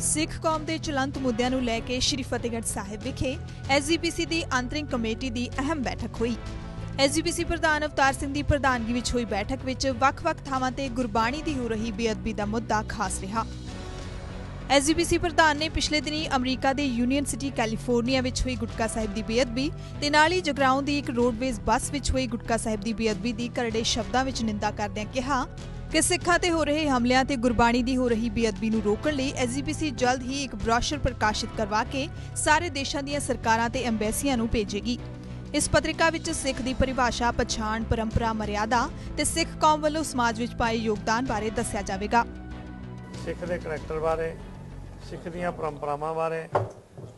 ਸਿੱਖ ਕੌਮ ਦੇ ਚਲੰਤ ਮੁੱਦਿਆਂ ਨੂੰ ਲੈ ਕੇ ਸ਼੍ਰੀ ਫਤਿਹਗੜ੍ਹ ਸਾਹਿਬ ਵਿਖੇ ਐਸਜੀਪੀਸੀ ਦੀ ਅੰਤਰਿੰਗ ਕਮੇਟੀ ਦੀ ਅਹਿਮ ਬੈਠਕ ਹੋਈ। ਐਸਜੀਪੀਸੀ ਪ੍ਰਧਾਨ ਅਵਤਾਰ ਸਿੰਘ ਦੀ ਪ੍ਰਧਾਨਗੀ ਵਿੱਚ ਹੋਈ ਬੈਠਕ ਵਿੱਚ ਵੱਖ-ਵੱਖ ਥਾਵਾਂ ਤੇ ਗੁਰਬਾਣੀ ਦੀ ਹੋ ਰਹੀ ਬੇਅਦਬੀ ਦਾ ਮੁੱਦਾ ਖਾਸ ਰਿਹਾ। ਐਸਜੀਪੀਸੀ ਪ੍ਰਧਾਨ ਨੇ ਪਿਛਲੇ ਦਿਨੀ ਅਮਰੀਕਾ ਦੇ ਯੂਨੀਅਨ ਸਿਟੀ ਕੈਲੀਫੋਰਨੀਆ ਵਿੱਚ ਹੋਈ ਗੁਟਕਾ ਸਾਹਿਬ ਦੀ ਬੇਅਦਬੀ ਤੇ ਨਾਲ ਹੀ ਜਗਰਾਉਂ ਦੀ ਇੱਕ ਰੋਡਵੇਜ਼ ਬੱਸ ਵਿੱਚ ਹੋਈ ਗੁਟਕਾ ਸਾਹਿਬ ਦੀ ਬੇਅਦਬੀ ਦੀ ਕਰੜੇ ਸ਼ਬਦਾਂ ਵਿੱਚ ਨਿੰਦਾ ਕਰਦਿਆਂ ਕਿਹਾ ਕਿ ਸਿੱਖਾਂ ਤੇ ਹੋ ਰਹੇ ਹਮਲਿਆਂ ਤੇ ਗੁਰਬਾਣੀ ਦੀ ਹੋ ਰਹੀ ਬੇਅਦਬੀ ਨੂੰ ਰੋਕਣ ਲਈ ਐਸਜੀਪੀਸੀ ਜਲਦ ਹੀ ਇੱਕ ਬ੍ਰੋਸ਼ਰ ਪ੍ਰਕਾਸ਼ਿਤ ਕਰਵਾ ਕੇ ਸਾਰੇ ਦੇਸ਼ਾਂ ਦੀਆਂ ਸਰਕਾਰਾਂ ਤੇ ਐਮਬੈਸੀਆਂ ਨੂੰ ਭੇਜੇਗੀ। ਇਸ ਪੱਤਰਿਕਾ ਵਿੱਚ ਸਿੱਖ ਦੀ ਪਰਿਭਾਸ਼ਾ, ਪਛਾਣ, ਪਰੰਪਰਾ, ਮਰਿਆਦਾ ਤੇ ਸਿੱਖ ਕੌਮ ਵੱਲੋਂ ਸਮਾਜ ਵਿੱਚ ਪਾਏ ਯੋਗਦਾਨ ਬਾਰੇ ਦੱਸਿਆ ਜਾਵੇਗਾ। ਸਿੱਖ ਦੇ ਕਰੈਕਟਰ ਬਾਰੇ, ਸਿੱਖ ਦੀਆਂ ਪਰੰਪਰਾਵਾਂ ਬਾਰੇ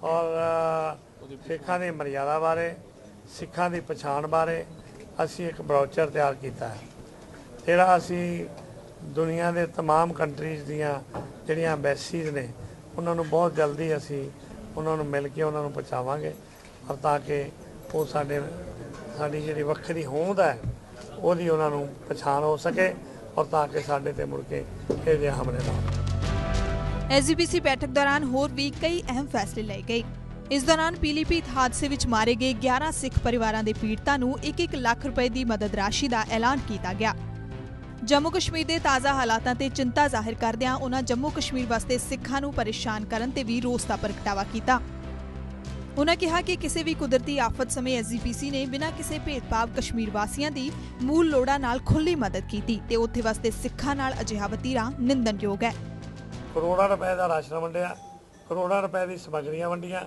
ਔਰ ਸਿੱਖਾਂ ਦੀ ਮਰਿਆਦਾ ਬਾਰੇ, ਸਿੱਖਾਂ ਦੀ ਪਛਾਣ ਬਾਰੇ ਅਸੀਂ ਇੱਕ ਬ੍ਰੋਚਰ ਤਿਆਰ ਕੀਤਾ ਹੈ। ਜਿਹੜਾ ਅਸੀਂ ਦੁਨੀਆ ਦੇ तमाम ਕੰਟਰੀਜ਼ ਦੀਆਂ ਜਿਹੜੀਆਂ ਐਮਬੈਸੀਜ਼ ਨੇ ਉਹਨਾਂ ਨੂੰ ਬਹੁਤ ਜਲਦੀ ਅਸੀਂ ਉਹਨਾਂ ਨੂੰ ਮਿਲ ਕੇ ਉਹਨਾਂ ਨੂੰ ਪਹੁੰਚਾਵਾਂਗੇ ਔਰ ਤਾਂ ਕਿ ਉਹ ਸਾਡੇ ਸਾਡੀ ਜਿਹੜੀ ਵੱਖਰੀ ਹੋਂਦ ਹੈ ਉਹਦੀ ਉਹਨਾਂ ਨੂੰ ਪਛਾਣ ਹੋ ਸਕੇ ਔਰ ਤਾਂ ਕਿ ਸਾਡੇ ਤੇ ਮੁੜ ਕੇ ਇਹ ਜਿਹੇ ਹਮਲੇ ਨਾ ਹੋਣ ਐਸਜੀਪੀਸੀ ਬੈਠਕ ਦੌਰਾਨ ਹੋਰ ਵੀ ਕਈ ਅਹਿਮ ਫੈਸਲੇ ਲਏ ਗਏ ਇਸ ਦੌਰਾਨ ਪੀਲੀਭੀਤ ਹਾਦਸੇ ਵਿੱਚ ਮਾਰੇ ਗਏ 11 ਸਿੱਖ ਪਰਿਵਾਰਾਂ ਦੇ ਪੀੜਤਾਂ ਨੂੰ 1-1 ਲੱਖ ਰੁਪਏ ਦੀ ਮਦਦ ਰਾਸ਼ੀ ਦਾ ਐਲਾਨ ਕੀਤਾ ਗਿਆ ਜੰਮੂ ਕਸ਼ਮੀਰ ਦੇ ਤਾਜ਼ਾ ਹਾਲਾਤਾਂ ਤੇ ਚਿੰਤਾ ਜ਼ਾਹਿਰ ਕਰਦਿਆਂ ਉਹਨਾਂ ਜੰਮੂ ਕਸ਼ਮੀਰ ਵਾਸਤੇ ਸਿੱਖਾਂ ਨੂੰ ਪਰੇਸ਼ਾਨ ਕਰਨ ਤੇ ਵੀ ਰੋਸ ਦਾ ਪ੍ਰਗਟਾਵਾ ਕੀਤਾ। ਉਹਨਾਂ ਕਿਹਾ ਕਿ ਕਿਸੇ ਵੀ ਕੁਦਰਤੀ ਆਫਤ ਸਮੇਂ ਐਸਜੀਪੀਸੀ ਨੇ ਬਿਨਾਂ ਕਿਸੇ ਭੇਦਭਾਵ ਕਸ਼ਮੀਰ ਵਾਸੀਆਂ ਦੀ ਮੂਲ ਲੋੜਾਂ ਨਾਲ ਖੁੱਲੀ ਮਦਦ ਕੀਤੀ ਤੇ ਉੱਥੇ ਵਸਦੇ ਸਿੱਖਾਂ ਨਾਲ ਅਜਿਹਾ ਵਤੀਰਾ ਨਿੰਦਣਯੋਗ ਹੈ। ਕਰੋੜਾਂ ਰੁਪਏ ਦਾ ਰਾਸ਼ਨ ਵੰਡਿਆ, ਕਰੋੜਾਂ ਰੁਪਏ ਦੀ ਸਮੱਗਰੀਆਂ ਵੰਡੀਆਂ,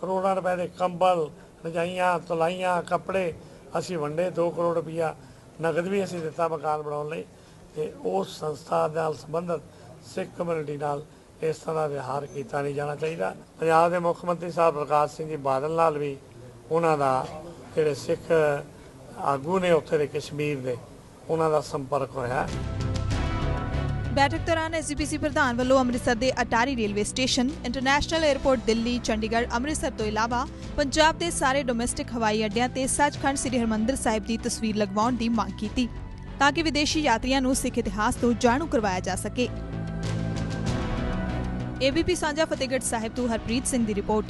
ਕਰੋੜਾਂ ਰੁਪਏ ਦੇ ਕੰਬਲ, ਰਜਾਈਆਂ, ਤੁਲਾਈਆਂ, ਕੱਪੜੇ ਅਸੀਂ ਵੰਡੇ 2 ਕਰੋੜ ਰੁਪਈਆ ਨਗਦ ਵੀ ਅਸੀਂ ਦਿੱਤਾ ਮਕਾਨ ਬਣਾਉਣ ਲਈ। ਤੇ ਉਸ ਸੰਸਥਾ ਨਾਲ ਸੰਬੰਧਿਤ ਸਿੱਖ ਕਮਿਊਨਿਟੀ ਨਾਲ ਇਸ ਤਰ੍ਹਾਂ ਵਿਹਾਰ ਕੀਤਾ ਨਹੀਂ ਜਾਣਾ ਚਾਹੀਦਾ। ਪੰਜਾਬ ਦੇ ਮੁੱਖ ਮੰਤਰੀ ਸਾਹਿਬ ਪ੍ਰਕਾਸ਼ ਸਿੰਘ ਜੀ ਬਾਦਲ ਨਾਲ ਵੀ ਉਹਨਾਂ ਦਾ ਜਿਹੜੇ ਸਿੱਖ ਆਗੂ ਨੇ ਉੱਥੇ ਦੇ ਕਸ਼ਮੀਰ ਦੇ, ਉਹਨਾਂ ਦਾ ਸੰਪਰਕ ਹੋਇਆ। ਬੈਠਕ ਦੌਰਾਨ ਐਸਜੀਪੀਸੀ ਪ੍ਰਧਾਨ ਵੱਲੋਂ ਅੰਮ੍ਰਿਤਸਰ ਦੇ Attari railway station, international airport Delhi, Chandigarh, Amritsar ਤੋਂ ਇਲਾਵਾ ਪੰਜਾਬ ਦੇ ਸਾਰੇ ਡੋਮੈਸਟਿਕ ਹਵਾਈ ਅੱਡਿਆਂ ਤੇ ਸੱਚਖੰਡ ਸ੍ਰੀ ਹਰਿਮੰਦਰ ਸਾਹਿਬ ਦੀ ਤਸਵੀਰ ਲਗਵਾਉਣ ਦੀ ਮੰਗ ਕੀਤੀ। ਤਾਂ ਕਿ ਵਿਦੇਸ਼ੀ ਯਾਤਰੀਆਂ ਨੂੰ ਸਿੱਖ ਇਤਿਹਾਸ ਤੋਂ ਜਾਣੂ ਕਰਵਾਇਆ ਜਾ ਸਕੇ। ਏਬੀਪੀ ਸਾਂਝਾ ਫਤਿਹਗੜ੍ਹ ਸਾਹਿਬ ਤੋਂ ਹਰਪ੍ਰੀਤ ਸਿੰਘ ਦੀ ਰਿਪੋਰਟ।